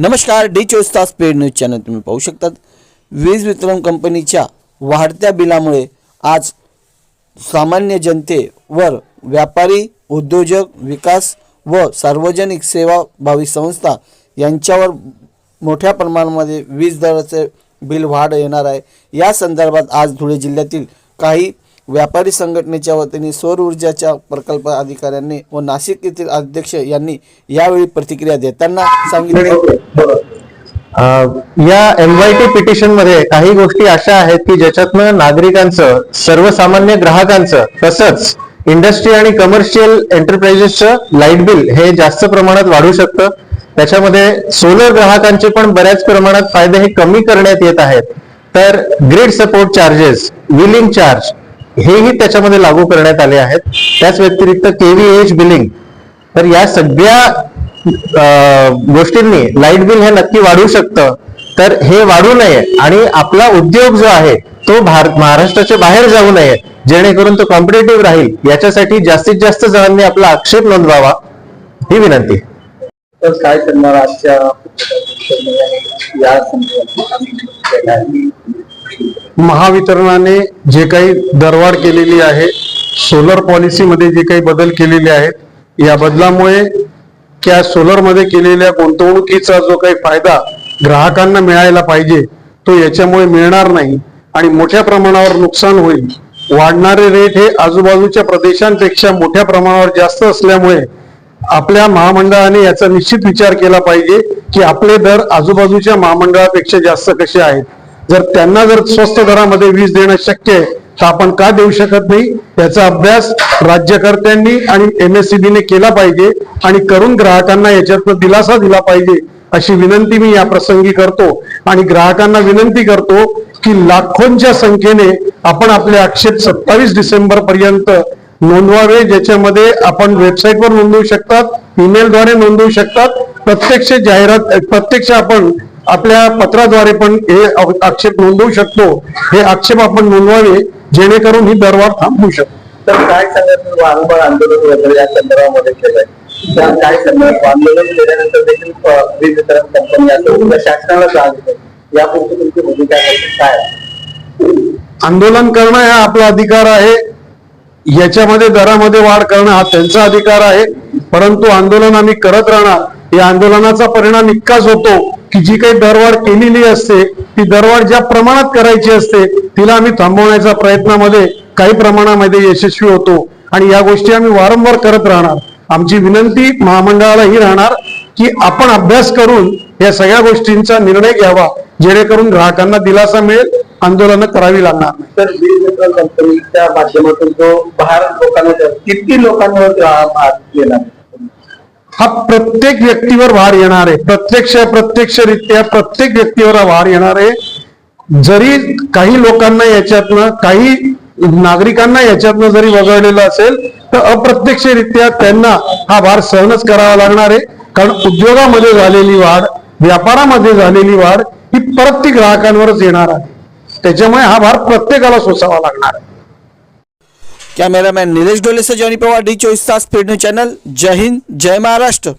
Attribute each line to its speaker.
Speaker 1: नमस्कार डी चोवीस तास पेड न्यूज चॅनल तुम्ही पाहू शकतात. वीज वितरण कंपनीच्या वाढत्या बिलामुळे आज सामान्य जनतेवर व्यापारी उद्योजक विकास व सार्वजनिक सेवाभावी संस्था यांच्यावर मोठ्या प्रमाणामध्ये वीज दराचे बिल वाढ येणार आहे. या संदर्भात आज धुळे जिल्ह्यातील काही व्यापारी संघटनेच्या वतीने सौर ऊर्जाच्या प्रकल्प अधिकाऱ्यांनी व नाशिक येथील अध्यक्ष यांनी यावेळी प्रतिक्रिया देताना सांगितले.
Speaker 2: या एमवायटी पिटिशनमध्ये काही गोष्टी अशा आहेत की ज्याच्यातनं नागरिकांचं सर्वसामान्य ग्राहकांचं तसंच इंडस्ट्री आणि कमर्शियल एंटरप्राइजेसचं लाइट बिल हे जास्त प्रमाणात वाढू शकतं. त्याच्यामध्ये सोलर ग्राहकांचे पण बऱ्याच प्रमाणात फायदे हे कमी करण्यात येत आहेत. तर grid support charges wheeling charge हेही त्याच्यामध्ये लागू करण्यात आले आहेत. त्याच व्यतिरिक्त केव्हीएच बिलिंग तर या सगळ्या गोष्टींनी लाइट बिल हे नक्की वाढू शकतं. तर हे वाढू नये आणि आपला उद्योग जो आहे तो भारत महाराष्ट्राच्या बाहेर जाऊ नये. जेणेकरून तो कॉम्पिटेटिव्ह राहील. याच्यासाठी जास्तीत जास्त जणांनी आपला आक्षेप नोंदवावा. ही विनंती.
Speaker 3: तर काय करणार आजच्या या संदर्भात?
Speaker 4: महावितरणाने जे काही दरवाढ केलेली आहे सोलर पॉलिसीमध्ये जे काही बदल केलेले आहेत या बदलामुळे त्या सोलरमध्ये केलेल्या गुंतवणुकीचा जो काही फायदा ग्राहकांना मिळायला पाहिजे तो याच्यामुळे मिळणार नाही आणि मोठ्या प्रमाणावर नुकसान होईल. वाढणारे रेट हे आजूबाजूच्या प्रदेशांपेक्षा मोठ्या प्रमाणावर जास्त असल्यामुळे आपल्या महामंडळाने याचा निश्चित विचार केला पाहिजे की आपले दर आजूबाजूच्या महामंडळापेक्षा जास्त कसे आहेत. जर त्यांना जर स्वस्त दरामध्ये वीज देणं शक्य आहे तर आपण का देऊ शकत नाही? याचा अभ्यास राज्यकर्त्यांनी आणि एमएससीबीने केला पाहिजे आणि करून ग्राहकांना याच्यातनं दिलासा दिला पाहिजे अशी विनंती मी या प्रसंगी करतो. आणि ग्राहकांना विनंती करतो की लाखोंच्या संख्येने आपण आपले आक्षेप सत्तावीस डिसेंबर पर्यंत नोंदवावे ज्याच्यामध्ये आपण वेबसाईटवर नोंदवू शकतात ईमेलद्वारे नोंदवू शकतात. प्रत्यक्ष जाहिरात प्रत्यक्ष आपण आपल्या पत्राद्वारे पण हे आक्षेप नोंदवू शकतो. हे आक्षेप आपण नोंदवावे जेणेकरून ही दरवाढ थांबवू शकतो.
Speaker 3: तर काय सांगत वारंवार आंदोलन वगैरे या संदर्भामध्ये केलंय. त्या काय करणार आंदोलन केल्यानंतर देखील वीज वितरण कंपनी शासनाला त्रास देते यापुढची तुमची भूमिका काय?
Speaker 4: आंदोलन करणं हा आपला अधिकार आहे. याच्यामध्ये दरामध्ये वाढ करणं हा त्यांचा अधिकार आहे. परंतु आंदोलन आम्ही करत राहणार. या आंदोलनाचा परिणाम इतकाच होतो की जी काही दरवाढ केलेली असते ती दरवाढ ज्या प्रमाणात करायची असते तिला आम्ही थांबवण्याच्या प्रयत्नामध्ये काही प्रमाणामध्ये यशस्वी होतो. आणि या गोष्टी आम्ही वारंवार करत राहणार. आमची विनंती महामंडळाला ही राहणार की आपण अभ्यास करून या सगळ्या गोष्टींचा निर्णय घ्यावा जेणेकरून ग्राहकांना दिलासा मिळेल आंदोलनं करावी लागणार
Speaker 3: तर वीज कंपनीच्या माध्यमातून जो भार लोकांना किती लोकांवर भार गेला
Speaker 4: हा प्रत्येक व्यक्तीवर भार येणार आहे. प्रत्यक्ष प्रत्यक्षरित्या प्रत्येक व्यक्तीवर हा भार येणार आहे. जरी काही लोकांना याच्यातनं काही नागरिकांना याच्यातनं जरी वगळलेलं असेल तर अप्रत्यक्षरित्या त्यांना हा भार सहनच करावा लागणार आहे. कारण उद्योगामध्ये झालेली वाढ व्यापारामध्ये झालेली वाढ ही परत ती ग्राहकांवरच येणार आहे. त्याच्यामुळे हा भार प्रत्येकाला सोसावा लागणार आहे.
Speaker 1: कॅमेरामॅन निलेश डोलेसह जॉनी पवार डी चोवीस तास पेड चॅनल जय हिंद जय महाराष्ट्र